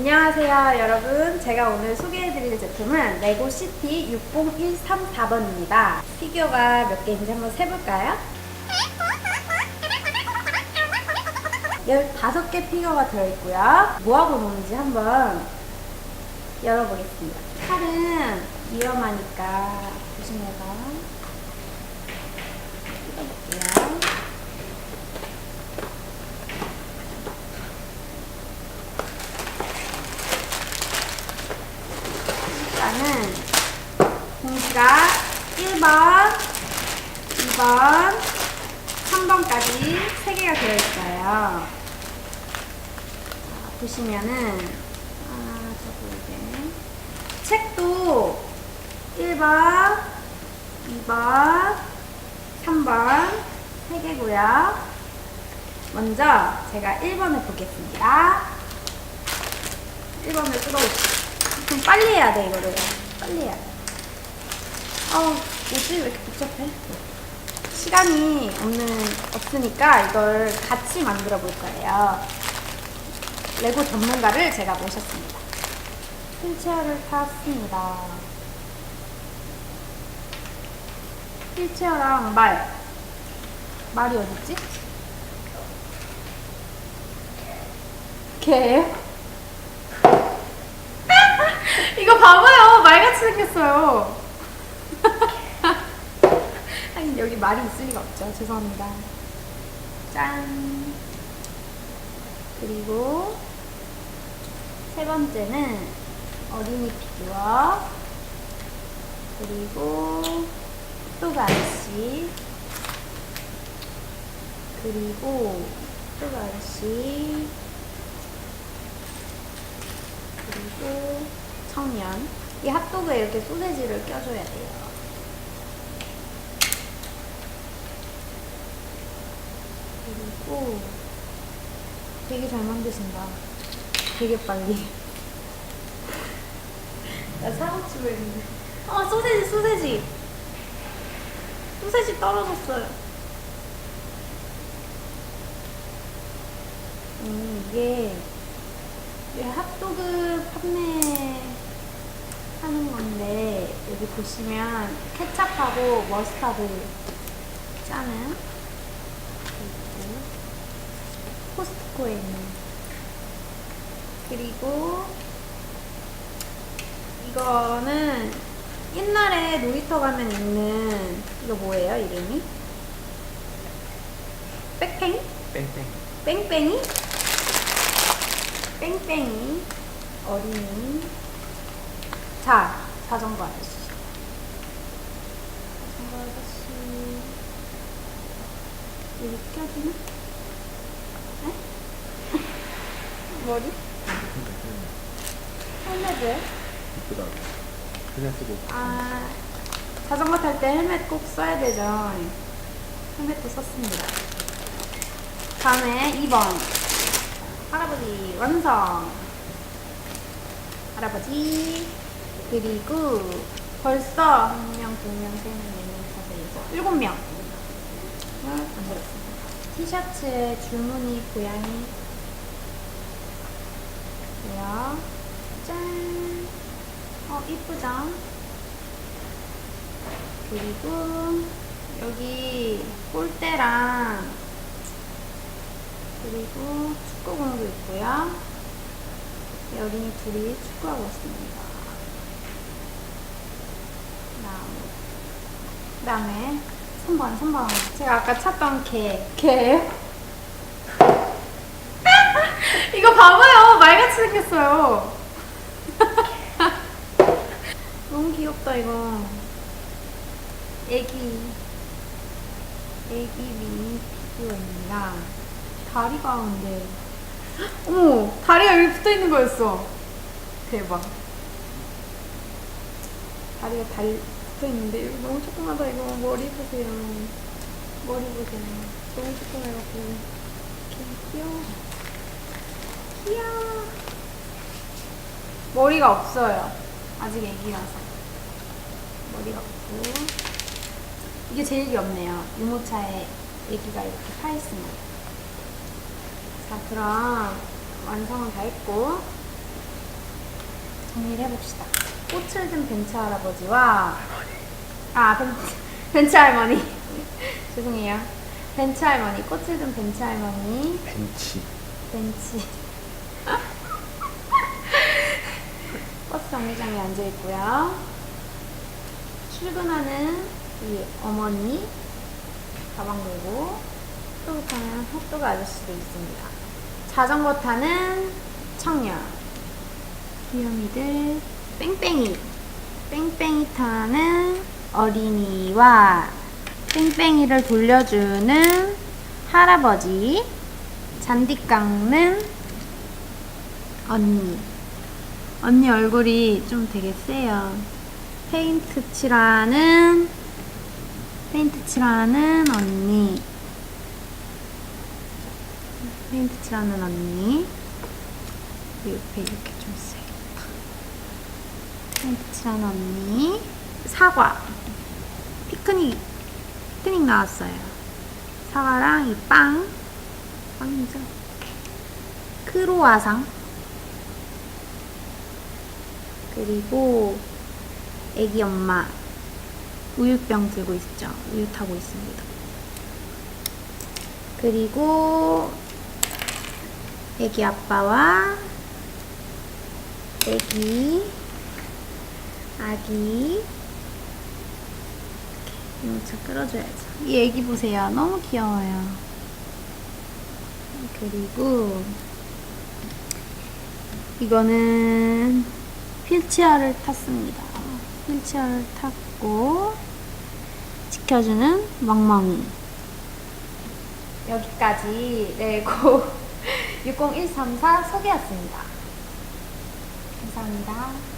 안녕하세요 여러분. 제가 오늘 소개해드릴 제품은 레고 시티 60134번입니다. 피규어가 몇 개인지 한번 세볼까요? 15개 피규어가 들어있고요. 뭐하고 노는지 한번 열어보겠습니다. 칼은 위험하니까 조심해서. 뜯어볼게요 일단은 공지가 1번, 2번, 3번까지 3개가 들어있어요. 자, 보시면은, 아, 저거 이제. 책도 1번, 2번, 3번 3개고요. 먼저 제가 1번을 보겠습니다. 1번을 뜯어봅시다. 좀 빨리 해야 돼 이거를 빨리 해야 돼 아우 뭐지 왜 이렇게 복잡해 시간이 없는 없으니까 이걸 같이 만들어 볼 거예요 레고 전문가를 제가 모셨습니다 휠체어를 탔습니다 휠체어랑 말 말이 어딨지? 개예요? 이거 봐봐요. 말같이 생겼어요. 여기 말이 있을 리가 없죠. 죄송합니다. 짠. 그리고 세 번째는 어린이 피규어. 그리고 또 아저씨. 그리고 또 아저씨. 그리고 청년. 이 핫도그에 이렇게 소세지를 껴줘야 돼요. 그리고 되게 잘 만드신다. 되게 빨리. 나 사고 치고 있는데. 어, 소세지, 소세지. 소세지 떨어졌어요. 음, 이게 이 핫도그 판매하는 건데 여기 보시면 케찹하고 머스타드 짜는 그리고 코스트코에 있는 그리고 이거는 옛날에 놀이터 가면 있는 이거 뭐예요 이름이? 백팽? 뺑뺑. 뺑뺑이? 뺑뺑이 어린이 자 자전거 아저씨 자전거 아저씨 껴지나? 네? 머리? 헬멧을? 이쁘다. 그냥 쓰고. 아 자전거 탈 때 헬멧 꼭 써야 되죠 헬멧도 썼습니다 다음에 2번 할아버지 완성 할아버지 그리고 벌써 한 명, 두 명, 세 명, 네 명, 다섯, 여섯, 일곱 명 만들었습니다 티셔츠에 줄무늬 고양이 고요 짠! 어, 이쁘죠? 그리고 여기 골대랑 그리고 축구공도 있고요. 이 어린이 둘이 축구하고 있습니다. 그 다음에 3번, 3번. 제가 아까 찾던 개. 개예요? 이거 봐봐요. 말같이 생겼어요. 너무 귀엽다, 이거. 애기. 애기 미니 피규어입니다. 다리가 근데. 어머 다리가 여기 붙어 있는 거였어. 대박. 다리가 달 붙어 있는데 여기 너무 조그마다 이거. 머리 보세요. 머리 보세요. 너무 조그매갖고. 이렇게 귀여워. 귀여워. 머리가 없어요. 아직 애기라서 머리가 없고 이게 제일 귀엽네요 유모차에 애기가 이렇게 타 있습니다 자, 그럼 완성은 다 했고 정리를 해봅시다. 꽃을 든 벤츠 할아버지와 아 벤, 벤츠 할머니 죄송해요. 벤츠 할머니 꽃을 든 벤츠 할머니 벤치. 벤치 버스 정류장에 앉아 있고요. 출근하는 이 어머니 가방 들고 핫도그 타는 핫도그 아저씨도 있습니다. 자전거 타는 청년 귀요미들 뺑뺑이 뺑뺑이 타는 어린이와 뺑뺑이를 돌려주는 할아버지 잔디 깎는 언니 언니 얼굴이 좀 되게 세요 페인트 칠하는 페인트 칠하는 언니. 페인트 칠하는 언니. 그 옆에 이렇게 좀 써야겠다. 페인트 칠하는 언니. 사과. 피크닉 피크닉 나왔어요. 사과랑 이 빵. 빵이죠? 크로아상. 그리고 애기 엄마 우유병 들고 있죠. 우유 타고 있습니다. 그리고 애기 아빠와 애기 아기 이모차 끌어줘야죠. 이 애기 보세요. 너무 귀여워요. 그리고 이거는 휠체어를 탔습니다. 휠체어를 탔고 지켜주는 멍멍이 여기까지 레고 60134 소개였습니다. 감사합니다.